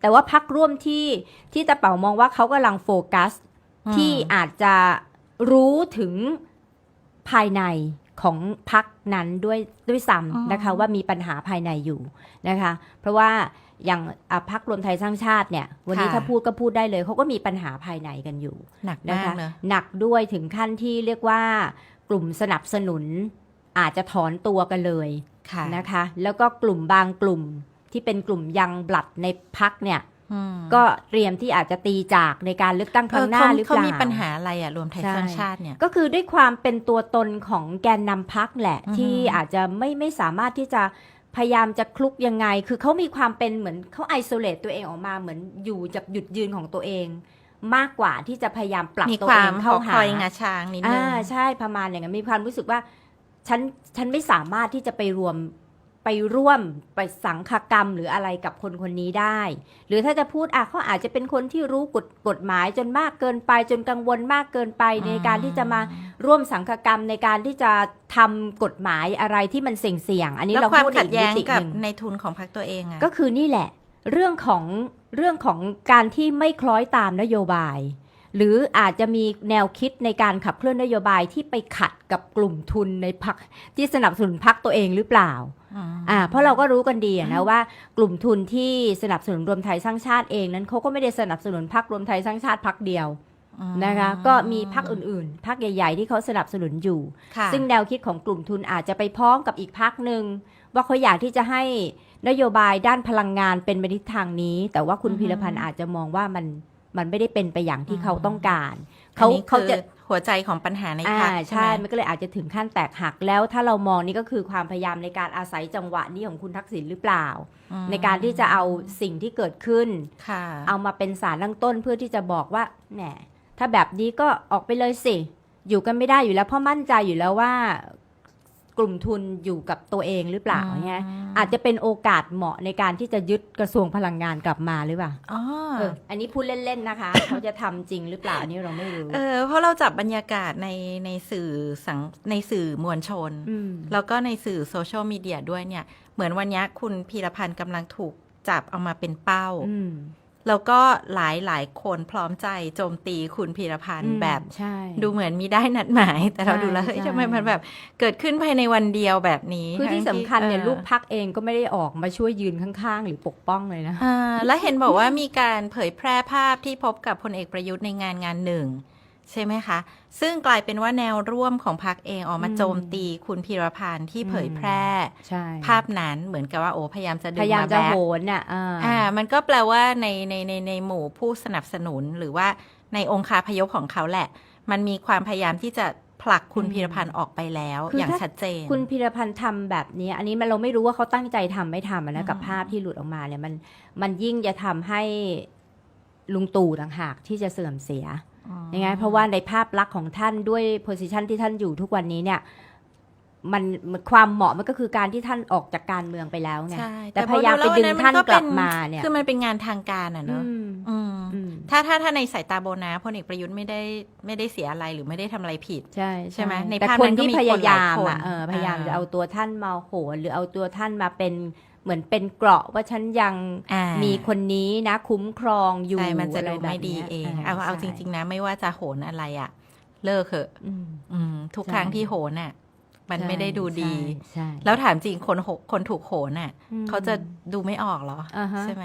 แต่ว่าพักร่วมที่ที่ตะเป๋ามองว่าเขากำลังโฟกัสอืมที่อาจจะรู้ถึงภายในของพักนั้นด้วยด้วยซ้ำนะคะ ว่ามีปัญหาภายในอยู่นะคะ เพราะว่าอย่างอะพักรวมไทยสร้างชาติเนี่ย วันนี้ค่ะถ้าพูดก็พูดได้เลยเขาก็มีปัญหาภายในกันอยู่หนักนะมากคะเลยหนักด้วยถึงขั้นที่เรียกว่ากลุ่มสนับสนุนอาจจะถอนตัวกันเลยค่ะนะคะ แล้วก็กลุ่มบางกลุ่ม ที่เป็นกลุ่มยังบลัดในพักเนี่ยอืมก็เตรียมที่อาจจะตีจากในการเลือกตั้งคเอรั้องหน้าเขาหรือเปเขาล่ามีปัญหาอะไรอะรวมไทยใช่สร้างชาติเนี่ยก็คือด้วยความเป็นตัวตนของแกนนำพักแหละอือฮึที่อาจจะไม่ไม่สามารถที่จะพยายามจะคลุกยังไง คือเขามีความเป็นเหมือนเขาไอโซเลตตัวเองออกมาเหมือนอยู่จับหยุดยืนของตัวเอง มากกว่าที่จะพยายามปรับมีตัวควาเอมงหเข้าอหาคอยงาช้างนิดนึงอ่าใช่ประมาณอย่างนั้นมีความรู้สึกว่าฉันฉันไม่สามารถที่จะไปรวม ไปร่วมไปสังคกรรมหรืออะไรกับคนคนนี้ได้ หรือถ้าจะพูดอะเขาอาจจะเป็นคนที่รู้กฎกฎหมายจนมากเกินไปจนกังวลมากเกินไปในการที่จะมาร่วมสังคกรรมในการที่จะทำกฎหมายอะไรที่มันเสี่ยงๆอันนี้แล้วเราความพูดขัดอีกแย้มิงติกับหนึ่งในทุนของพรรคตัวเองอะก็คือนี่แหละ เรื่องของเรื่องของการที่ไม่คล้อยตามนโยบาย หรืออาจจะมีแนวคิดในการขับเคลื่อนนโยบายที่ไปขัดกับกลุ่มทุนในพักที่สนับสนุนพักตัวเองหรือเปล่าอ่าเพราะเราก็รู้กันดีอะนะว่ากลุ่มทุนที่สนับสนุนรวมไทยสร้างชาติเองนั้นเขาก็ไม่ได้สนับสนุนพักรวมไทยสร้างชาติพักเดียวอืมนะคะก็มีพักอื่นๆพักใหญ่ ๆ ที่เขาสนับสนุนอยู่ค่ะซึ่งแนวคิดของกลุ่มทุนอาจจะไปพ้องกับอีกพักหนึ่งว่าเขาอยากที่จะให้นโยบายด้านพลังงานเป็นไปทิศทางนี้ แต่ว่าคุณอือฮึพีรพันธ์อาจจะมองว่ามัน มันไม่ได้เป็นไปอย่างที่อืมเขาต้องการอัเขานนี้เขาจะคือหัวใจของปัญหาในอ่าพรรคใช่ไหมมันก็เลยอาจจะถึงขั้นแตกหักแล้วถ้าเรามองนี่ก็คือความพยายามในการอาศัยจังหวะนี้ของคุณทักษิณหรือเปล่าอืมในการที่จะเอาสิ่งที่เกิดขึ้นค่ะเอามาเป็นสารตั้งต้นเพื่อที่จะบอกว่าแหมถ้าแบบนี้ก็ออกไปเลยสิ อยู่กันไม่ได้อยู่แล้วเพราะมั่นใจอยู่แล้วว่า กลุ่มทุนอยู่กับตัวเองหรือเปล่าอืมเนี่ยอาจจะเป็นโอกาสเหมาะในการที่จะยึดกระทรวงพลังงานกลับมาหรือเปล่าอ๋อเอออันนี้พูดเล่น ๆ นะคะ เขาจะทำจริงหรือเปล่าอันนี้เราไม่รู้เออเพราะเราจับบรรยากาศในในสื่อสังในสื่อมวลชนมแล้วก็ในสื่อโซเชียลมีเดียด้วยเนี่ย เหมือนวันนี้คุณพีรพันธ์กำลังถูกจับเอามาเป็นเป้าอืม แล้วก็หลายหลายคนพร้อมใจโจมตีคุณพีรพันธ์แบบใช่ดูเหมือนมีได้นัดหมาย แต่เราใช่ดูแล้วเฮ้ยใช่ทำไมมันแบบเกิดขึ้นภายในวันเดียวแบบนี้คือที่ทั้งสำคัญเนี่ยออลูกพักเองก็ไม่ได้ออกมาช่วยยืนข้างๆ หรือปกป้องเลยนะอ่าและเห็นบอกว่ามีการเผยแพร่ภาพที่พบกับพลเอกประยุทธ์ในงานงานหนึ่ง ใช่ไหมคะ ซึ่งกลายเป็นว่าแนวร่วมของพรรคเองออกมาอืมโจมตีคุณพีรพันธ์ที่เผยแพร่ ใช่ ภาพนั้นเหมือนกับว่าโอ้พยายามจะดึพงยายามมาจะแบ็โหคนน่ะอ่าอ่า มันก็แปลว่าในในในในหมู่ผู้สนับสนุนหรือว่าในองค์คาพยพของเขาแหละ มันมีความพยายามที่จะผลักคุณอืมพีรพันธ์ออกไปแล้วคืออย่างถ้าชัดเจน คุณพิรพันธ์ทำแบบนี้ อันนี้มันเราไม่รู้ว่าเขาตั้งใจทำไม่ทำอะอืนะมกับภาพที่หลุดออกมาเนี่ยมันมันยิ่งจะทำให้ลุงตู่ต่างหากที่จะเสื่อมเสียอ๋อ ยังไงเพราะว่าในภาพลักษณ์ของท่านด้วยโพสิชันที่ท่านอยู่ทุกวันนี้เนี่ยมันมันความเหมาะมันก็คือการที่ท่านออกจากการเมืองไปแล้วไงใช่แต่พยายามไปดึงท่านกลับมาเนี่ยคือมันเป็นงานทางการอะเนอะอืมอืมอืมถ้าถ้าถ้าในสายตาโบนะพลเอกประยุทธ์ไม่ได้ไม่ได้เสียอะไรหรือไม่ได้ทำอะไรผิด ใช่ใช่ไหมในแต่ภาพคนนั้นก็ที่มีพคนยายามหลายอะคนเออพยายามอ่าจะเอาตัวท่านมาโหนหรือเอาตัวท่านมาเป็น เหมือนเป็นเกราะว่าฉันยังอ่ามีคนนี้นะคุ้มครองอยู่ใช่มันจะไรดูแบบไม่ดีนี้ยเองเอาเอาจริง ๆ นะ ไม่ว่าจะโหนอะไรอะ เลิกเถอะอืมอืมทุกใช่ครั้งที่โหนอะมันใช่ไม่ได้ดูดีใช่ใช่แล้วถามจริงคนโหคนถูกโหนอะอืมเขาจะดูไม่ออกเหรออ่าฮะใช่ไหม